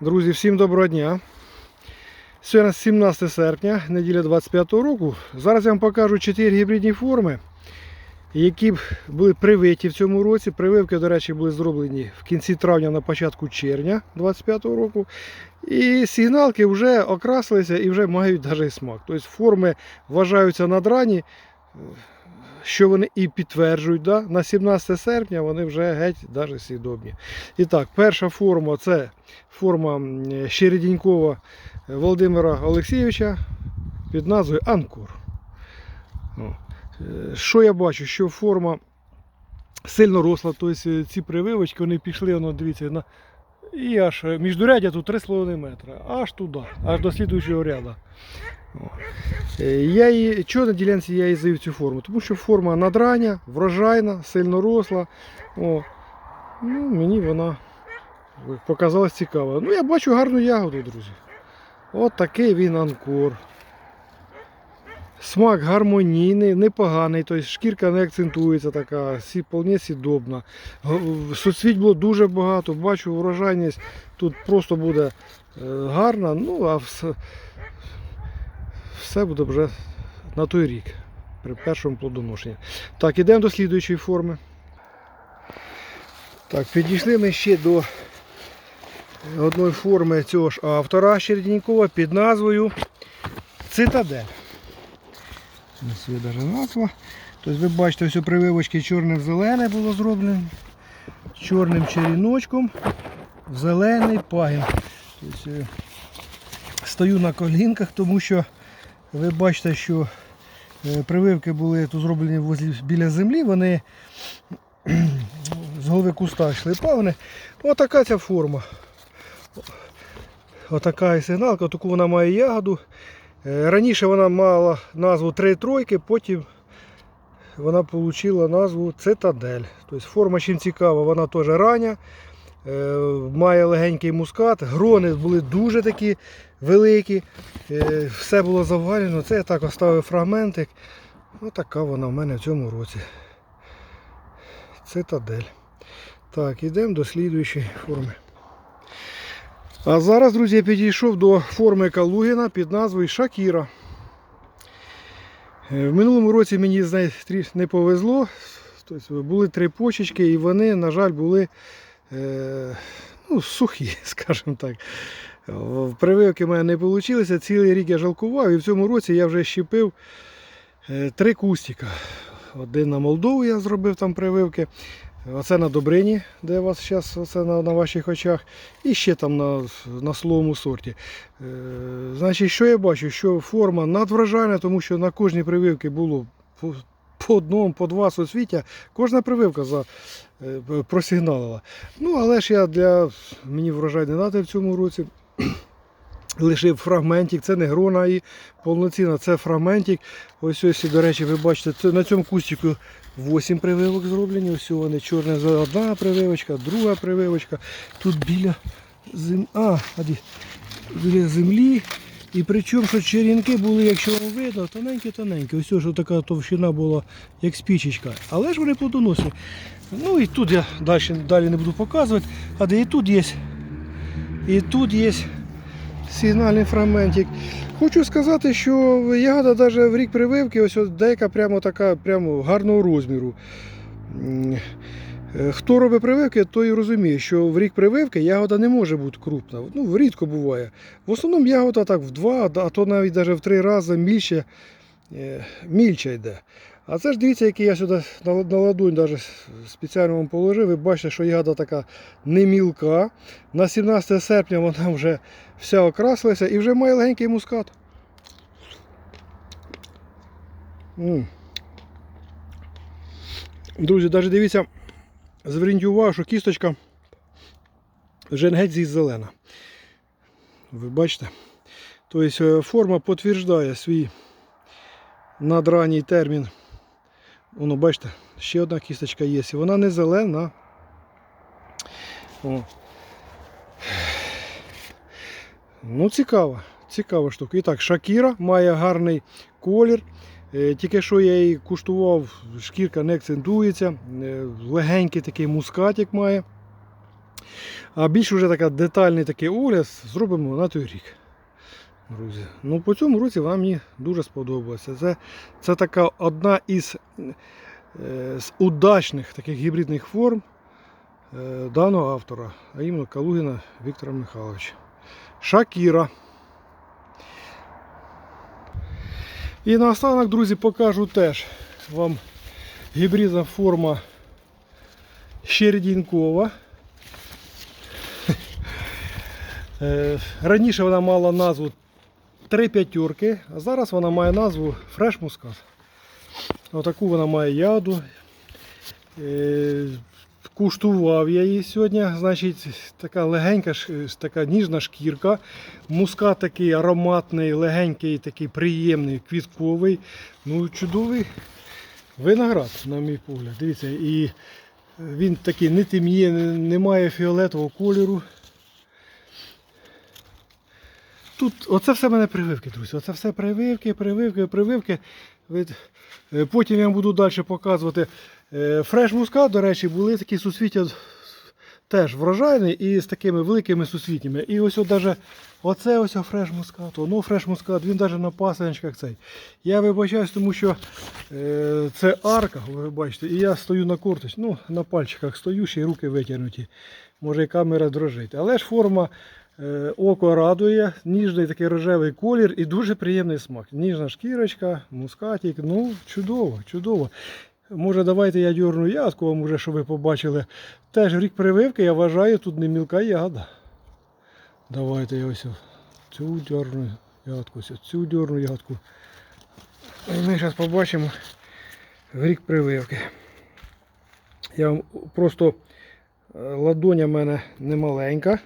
Друзі, всім доброго дня. Сьогодні 17 серпня, неділя 25 року. Зараз я вам покажу 4 гібридні форми, які були привиті в цьому році. Прививки, до речі, були зроблені в кінці травня на початку червня 25 року. І сигналки вже окрасилися і вже мають навіть смак. Тобто форми вважаються надрані, що вони і підтверджують. Да? На 17 серпня вони вже геть навіть свідомі. І так, перша форма це форма Щередінькова Володимира Олексійовича під назвою Анкор. Е, Що я бачу? Що форма сильно росла, тобто ці прививочки вони пішли, воно, дивіться, на... і аж е, міждурядя тут 3,5 метра, аж туди, аж до слідуючого ряду. Е, Я її, чого на ділянці я її завів цю форму? Тому що форма надрання, врожайна, сильно росла. О. Ну, мені вона показалась цікава. Ну, я бачу гарну ягоду, друзі. От такий він анкор. Смак гармонійний, непоганий, тобто шкірка не акцентується така, вполне сідобна. Соцвіть було дуже багато, бачу врожайність тут просто буде е, гарна, ну а все, буде вже на той рік, при першому плодоношенні. Так, ідемо до слідуючої форми. Так, підійшли ми ще до одної форми цього ж автора Щердінькова під назвою Цитадель. Ось є навіть назва. Тобто ви бачите, ось прививочки чорне в зелене було зроблено. Чорним черіночком в зелений пагін. Тобто, е, стою на колінках, тому що ви бачите, що е, прививки були тут зроблені біля землі, вони з голови куста йшли пагони. Отака ця форма. Отака сигналка, таку вона має ягоду. Е, Раніше вона мала назву три тройки, потім вона отримала назву Цитадель. Тобто форма чим цікава, вона теж рання, має легенький мускат, грони були дуже такі великі, е, все було завалено. Це я так оставив фрагментик. Отака вона в мене в цьому році. Цитадель. Так, йдемо до слідуючої форми. А зараз, друзі, я підійшов до форми Калугіна під назвою Шакіра. Е, В минулому році мені з нею не повезло. Тобто були три почечки і вони, на жаль, були е, ну, сухі, скажімо так. Прививки в мене не вийшло. Цілий рік я жалкував і в цьому році я вже щепив е, три кустика. Один на Молдову я зробив там прививки. Оце на Добрині, де у вас зараз оце на, на ваших очах. І ще там на, на словому сорті. Е, значить, що я бачу? Що форма надвражальна, тому що на кожній прививці було по, одному, по два соцвіття. Кожна прививка за, е, просигналила. Ну, але ж я для мені врожай не треба в цьому році. Лишив фрагментик, це не грона і повноцінна, це фрагментик. Ось ось, до речі, ви бачите, це на цьому кустику 8 прививок зроблені. Ось вони чорна одна прививочка, друга прививочка. Тут біля зем... а, біля землі. І причому, що черенки були, якщо вам видно, тоненькі-тоненькі. Ось що така товщина була, як спічечка. Але ж вони плодоносні. Ну і тут я далі, далі не буду показувати. А де і тут є. І тут є сигнальний фрагментик. Хочу сказати, що ягода навіть в рік прививки, ось от деяка прямо така прямо гарного розміру. Е, Хто робить прививки, той розуміє, що в рік прививки ягода не може бути крупна. Ну, рідко буває. В основному ягода так в два, а то навіть навіть в три рази мільше, е, мільче йде. А це ж дивіться, який я сюди на, ладонь навіть спеціально вам положив. Ви бачите, що ягода така не мілка. На 17 серпня вона вже вся окрасилася і вже має легенький мускат. Друзі, навіть дивіться, зверніть що кісточка вже геть зі зелена. Ви бачите? Тобто е, форма підтверджує свій надранній термін. Воно, бачите, ще одна кісточка є. Вона не зелена. О. Ну, цікава, цікава штука. І так, Шакіра має гарний колір. Е, Тільки що я її куштував, шкірка не акцентується, е, легенький такий мускатик має. А більш уже така детальний такий огляд зробимо на той рік. Друзі. Ну, по цьому році вона мені дуже сподобалася. Це, це така одна із е, з удачних таких гібридних форм е, даного автора, а іменно Калугіна Віктора Михайловича. Шакіра. І наостанок, друзі, покажу теж вам гібридна форма Щердінкова. Е, Раніше вона мала назву Три п'ятірки, а зараз вона має назву Фреш Мускат. Отаку вона має яду. Е, Куштував я її сьогодні. Значить, така легенька, ш- така ніжна шкірка. Мускат такий ароматний, легенький, такий приємний, квітковий. Ну, чудовий виноград, на мій погляд. Дивіться, і він такий не темніє, не- немає фіолетового кольору. Тут оце все в мене прививки, друзі. Оце все прививки, прививки, прививки. Е, Потім я вам буду далі показувати. Е, Фреш мускат, до речі, були такі сусвіття теж врожайні і з такими великими сусвітнями. І ось от даже оце ось фреш мускат, воно фреш мускат, він навіть на пасенчиках цей. Я вибачаюсь, тому що е, це арка, ви бачите, і я стою на корточці, ну, на пальчиках стою, ще й руки витягнуті. Може і камера дрожить. Але ж форма е, око радує, ніжний такий рожевий колір і дуже приємний смак. Ніжна шкірочка, мускатик, ну чудово, чудово. Може, давайте я дьорну ягодку вам уже, щоб ви побачили. Теж рік прививки, я вважаю, тут не мілка ягода. Давайте я ось цю дьорну ягодку, ось цю дьорну ягодку. І ми зараз побачимо рік прививки. Я вам просто е, ладоня в мене не маленька.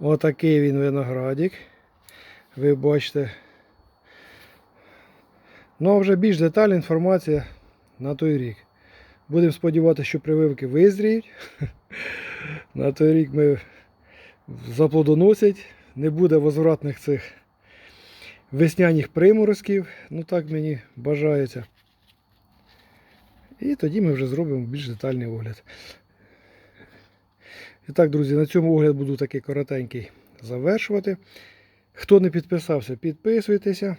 Отакий він виноградик. Ви бачите. Ну а вже більш детальна інформація на той рік. Будемо сподіватися, що прививки визріють. На той рік ми заплодоносять, не буде возвратних цих весняних приморозків. Ну так мені бажається. І тоді ми вже зробимо більш детальний огляд. І так, друзі, на цьому огляд буду такий коротенький завершувати. Хто не підписався, підписуйтеся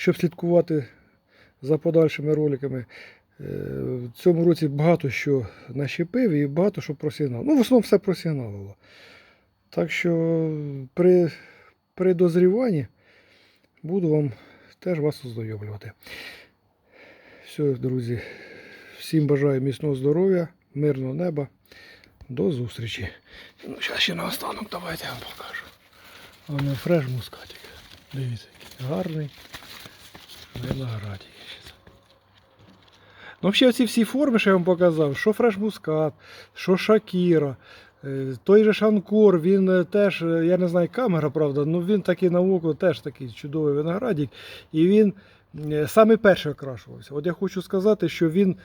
щоб слідкувати за подальшими роликами. Е, В цьому році багато що нащепив і багато що просигнав. Ну, в основному все просигналило. Так що при, при дозріванні буду вам теж вас ознайомлювати. Все, друзі. Всім бажаю міцного здоров'я, мирного неба. До зустрічі. Ну, зараз ще наостанок давайте я вам покажу. А не фреш мускатик. Дивіться, який гарний. Виноградик. Ну, взагалі, ці всі форми, що я вам показав, що фреш мускат, що шакіра, е, той же шанкор, він е, теж, е, я не знаю, камера, правда, але він такий на око теж такий чудовий виноградик. І він е, саме перший окрашувався. От я хочу сказати, що він.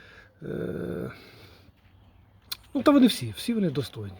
Ну, та вони всі, всі вони достойні.